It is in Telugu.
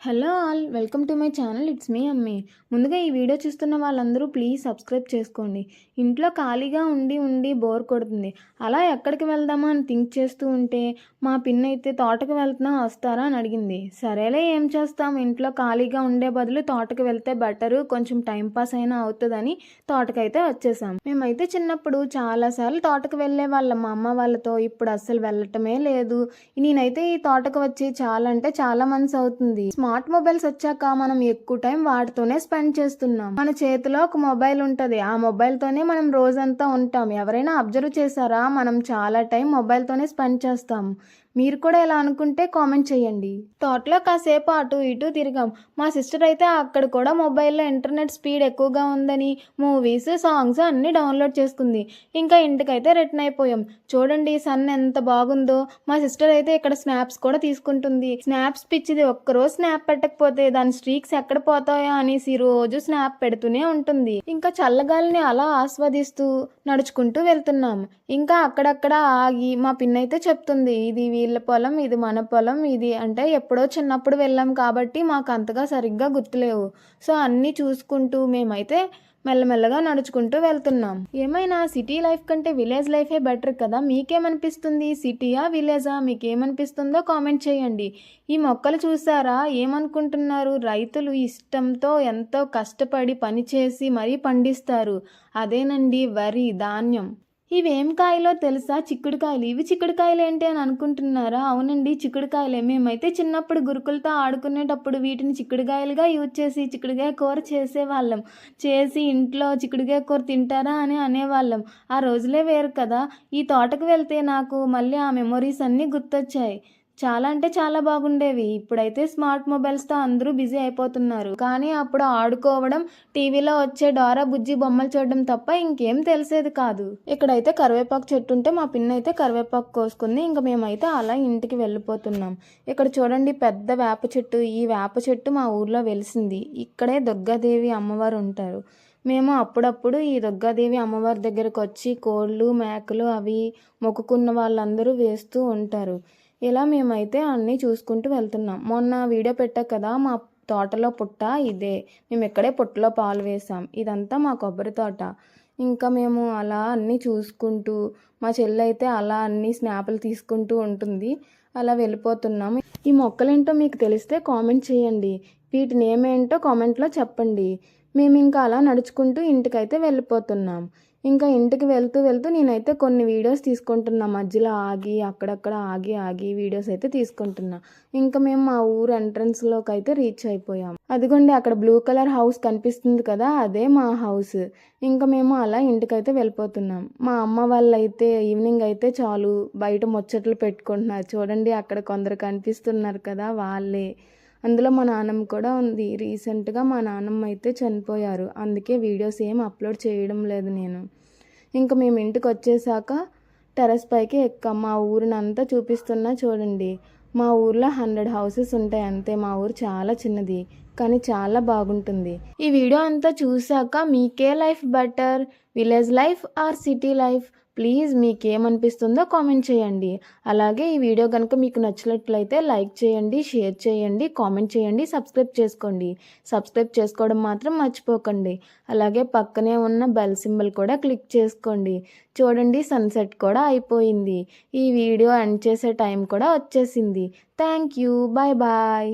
Hello all welcome to my channel it's me Ammi. ముందుగా ఈ వీడియో చూస్తున్న వాళ్ళందరూ ప్లీజ్ సబ్స్క్రైబ్ చేసుకోండి. ఇంట్లో ఖాళీగా ఉండి ఉండి బోర్ కొడుతుంది. అలా ఎక్కడికి వెళ్దామా అని థింక్ చేస్తూ ఉంటే మా పిన్ అయితే తోటకు వెళ్తున్నా వస్తారా అని అడిగింది. సరేలే ఏం చేస్తాం? ఇంట్లో ఖాళీగా ఉండే బదులు తోటకు వెళ్తే బెటరు కొంచెం టైం పాస్ అయినా అవుతుందని తోటకైతే వచ్చేసాం. మేమైతే చిన్నప్పుడు చాలాసార్లు తోటకు వెళ్ళే వాళ్ళం. మా అమ్మ వాళ్ళతో ఇప్పుడు అస్సలు వెళ్ళటమే లేదు. నేనైతే ఈ తోటకు వచ్చి చాలా అంటే చాలా మంత్స్ అవుతుంది. స్మార్ట్ స్మార్ట్ మొబైల్స్ వచ్చాక మనం ఎక్కువ టైం వాటితోనే స్పెండ్ చేస్తున్నాం. మన చేతిలో ఒక మొబైల్ ఉంటది. ఆ మొబైల్ తోనే మనం రోజంతా ఉంటాం. ఎవరైనా అబ్జర్వ్ చేశారా? మనం చాలా టైం మొబైల్ తోనే స్పెండ్ చేస్తాం. మీరు కూడా ఇలా అనుకుంటే కామెంట్ చేయండి. తోటలో కాసేపు అటు ఇటు తిరిగాం. మా సిస్టర్ అయితే అక్కడ కూడా మొబైల్లో ఇంటర్నెట్ స్పీడ్ ఎక్కువగా ఉందని మూవీస్ సాంగ్స్ అన్నీ డౌన్లోడ్ చేసుకుంది. ఇంకా ఇంటికైతే రిటర్న్ అయిపోయాం. చూడండి సన్ ఎంత బాగుందో. మా సిస్టర్ అయితే ఇక్కడ స్నాప్స్ కూడా తీసుకుంటుంది. స్నాప్స్ పిచ్చిది ఒక్కరోజు స్నాప్ పెట్టకపోతే దాని స్ట్రీక్స్ ఎక్కడ పోతాయో అనేసి రోజు స్నాప్ పెడుతూనే ఉంటుంది. ఇంకా చల్లగాలిని అలా ఆస్వాదిస్తూ నడుచుకుంటూ వెళ్తున్నాం. ఇంకా అక్కడక్కడ ఆగి మా పిన్ అయితే చెప్తుంది ఇది వీళ్ళ పొలం ఇది మన పొలం ఇది అంటే ఎప్పుడో చిన్నప్పుడు వెళ్ళాం కాబట్టి మాకు అంతగా సరిగ్గా గుర్తులేవు. సో అన్నీ చూసుకుంటూ మేమైతే మెల్లమెల్లగా నడుచుకుంటూ వెళ్తున్నాం. ఏమైనా సిటీ లైఫ్ కంటే విలేజ్ లైఫే బెటర్ కదా? మీకేమనిపిస్తుంది? సిటీయా విలేజా? మీకేమనిపిస్తుందో కామెంట్ చేయండి. ఈ మొక్కలు చూసారా? ఏమనుకుంటున్నారు? రైతులు ఇష్టంతో ఎంతో కష్టపడి పనిచేసి మరీ పండిస్తారు. అదేనండి వరి ధాన్యం. ఇవేం కాయలో తెలుసా? చిక్కుడుకాయలు. ఇవి చిక్కుడుకాయలు ఏంటి అని అనుకుంటున్నారా? అవునండి చిక్కుడుకాయలే. మేమైతే చిన్నప్పుడు గురుకులతో ఆడుకునేటప్పుడు వీటిని చిక్కుడుకాయలుగా యూజ్ చేసి చిక్కుడుకాయ కూర చేసేవాళ్ళం. చేసి ఇంట్లో చిక్కుడుకాయ కూర తింటారా అని అనేవాళ్ళం. ఆ రోజులే వేరు కదా. ఈ తోటకు వెళ్తే నాకు మళ్ళీ ఆ మెమొరీస్ అన్నీ గుర్తొచ్చాయి. చాలా అంటే చాలా బాగుండేవి. ఇప్పుడైతే స్మార్ట్ మొబైల్స్తో అందరూ బిజీ అయిపోతున్నారు. కానీ అప్పుడు ఆడుకోవడం టీవీలో వచ్చే డోరా బుజ్జి బొమ్మలు చూడడం తప్ప ఇంకేం తెలిసేది కాదు. ఇక్కడైతే కరివేపాకు చెట్టు ఉంటే మా పిన్న అయితే కరివేపాకు కోసుకుంది. ఇంకా మేమైతే అలా ఇంటికి వెళ్ళిపోతున్నాం. ఇక్కడ చూడండి పెద్ద వేప చెట్టు. ఈ వేప చెట్టు మా ఊర్లో వెలిసింది. ఇక్కడే దుర్గాదేవి అమ్మవారు ఉంటారు. మేము అప్పుడప్పుడు ఈ దుర్గాదేవి అమ్మవారి దగ్గరకు వచ్చి కోళ్ళు మేకలు అవి మొక్కుకున్న వాళ్ళందరూ వేస్తూ ఉంటారు. ఇలా మేమైతే అన్నీ చూసుకుంటూ వెళ్తున్నాం. మొన్న వీడియో పెట్టా కదా మా తోటలో పుట్ట ఇదే. మేము ఇక్కడే పుట్టలో పాలు వేసాం. ఇదంతా మా కొబ్బరి తోట. ఇంకా మేము అలా అన్నీ చూసుకుంటూ మా చెల్లి అయితే అలా అన్ని స్నాపులు తీసుకుంటూ ఉంటుంది. అలా వెళ్ళిపోతున్నాము ఈ మొక్కలేంటో మీకు తెలిస్తే కామెంట్ చేయండి. వీటి నేమ్ ఏంటో కామెంట్లో చెప్పండి. మేము ఇంకా అలా నడుచుకుంటూ ఇంటికైతే వెళ్ళిపోతున్నాం. ఇంకా ఇంటికి వెళ్తూ వెళ్తూ నేనైతే కొన్ని వీడియోస్ తీసుకుంటున్నా. మధ్యలో ఆగి అక్కడక్కడ ఆగి ఆగి వీడియోస్ అయితే తీసుకుంటున్నా. ఇంకా మేము మా ఊరు ఎంట్రన్స్లోకి అయితే రీచ్ అయిపోయాం. అదిగోండి అక్కడ బ్లూ కలర్ హౌస్ కనిపిస్తుంది కదా అదే మా హౌస్ ఇంకా మేము అలా ఇంటికైతే వెళ్ళిపోతున్నాం. మా అమ్మ వాళ్ళు అయితే ఈవినింగ్ అయితే చాలు బయట ముచ్చట్లు పెట్టుకుంటున్నారు. చూడండి అక్కడ కొందరు కనిపిస్తున్నారు కదా వాళ్ళే. అందులో మా నాన్నమ్మ కూడా ఉంది. రీసెంట్గా మా నాన్నమ్మ అయితే చనిపోయారు. అందుకే వీడియోస్ ఏం అప్లోడ్ చేయడం లేదు నేను. ఇంకా మేము ఇంటికి వచ్చేసాక టెరస్ పైకి ఎక్కాం. మా ఊరినంతా చూపిస్తున్నా చూడండి. మా ఊర్లో హండ్రెడ్ హౌసెస్ ఉంటాయి అంతే. మా ఊరు చాలా చిన్నది కానీ చాలా బాగుంటుంది. ఈ వీడియో అంతా చూసాక మీకే life better? Village life or city life? Please మీకేమనిపిస్తుందో comment చేయండి. అలాగే ఈ వీడియో కనుక మీకు నచ్చినట్లయితే లైక్ చేయండి షేర్ చేయండి కామెంట్ చేయండి సబ్స్క్రైబ్ చేసుకోండి. సబ్స్క్రైబ్ చేసుకోవడం మాత్రం మర్చిపోకండి. అలాగే పక్కనే ఉన్న బెల్ సింబల్ కూడా క్లిక్ చేసుకోండి. చూడండి సన్సెట్ కూడా అయిపోయింది. ఈ వీడియో ఎండ్ చేసే టైం కూడా వచ్చేసింది. Thank you. Bye bye.